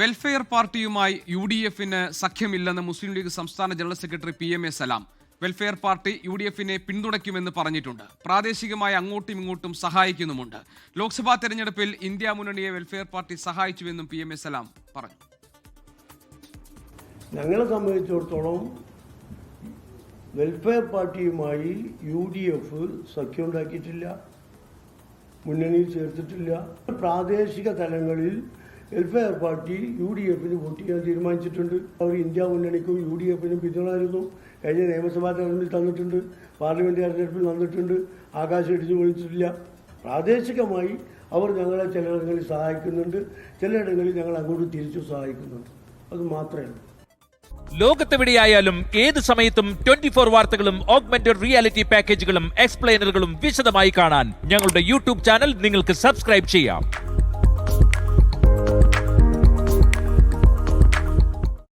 Welfare പാർട്ടിയുമായി U D എഫിന് സഖ്യമില്ലെന്ന് മുസ്ലിം ലീഗ് സംസ്ഥാന general secretary P M A Salam. Welfare party U D എഫിനെ പിന്തുണയ്ക്കുമെന്ന് പറഞ്ഞിട്ടുണ്ട്. പ്രാദേശികമായി അങ്ങോട്ടും ഇങ്ങോട്ടും സഹായിക്കുന്നുമുണ്ട്. ലോക്സഭാ തെരഞ്ഞെടുപ്പിൽ ഇന്ത്യ മുന്നണിയെ വെൽഫെയർ പാർട്ടി സഹായിച്ചുവെന്നും പി എം എ സലാം പറഞ്ഞു. ഞങ്ങളെ സംബന്ധിച്ചിടത്തോളം വെൽഫെയർ പാർട്ടിയുമായി യു ഡി എഫ് സഖ്യമുണ്ടാക്കിയിട്ടില്ല മുന്നണിയിൽ ചേർത്തിട്ടില്ല. പ്രാദേശിക തലങ്ങളിൽ വെൽഫെയർ പാർട്ടി യു ഡി എഫിന് വോട്ട് ചെയ്യാൻ തീരുമാനിച്ചിട്ടുണ്ട്. അവർ ഇന്ത്യ മുന്നണിക്കും യു ഡി എഫിനും പിന്തുണായിരുന്നു കഴിഞ്ഞ നിയമസഭാ തെരഞ്ഞെടുപ്പിൽ തന്നിട്ടുണ്ട്. പാർലമെന്റ് തെരഞ്ഞെടുപ്പിൽ തന്നിട്ടുണ്ട്. ആകാശം ഇടിച്ചു പൊളിച്ചിട്ടില്ല. പ്രാദേശികമായി അവർ ഞങ്ങളെ ചിലയിടങ്ങളിൽ സഹായിക്കുന്നുണ്ട്. ചിലയിടങ്ങളിൽ ഞങ്ങൾ അങ്ങോട്ട് തിരിച്ചു സഹായിക്കുന്നുണ്ട്. അത് മാത്രമേ ഉള്ളൂ. ലോകത്തെവിടെയായാലും ഏത് സമയത്തും ട്വന്റി ഫോർ വാർത്തകളും ഓഗ്മെന്റഡ് റിയാലിറ്റി പാക്കേജുകളും എക്സ്പ്ലെയിനറുകളും വിശദമായി കാണാൻ ഞങ്ങളുടെ യൂട്യൂബ് ചാനൽ നിങ്ങൾക്ക് സബ്സ്ക്രൈബ് ചെയ്യാം.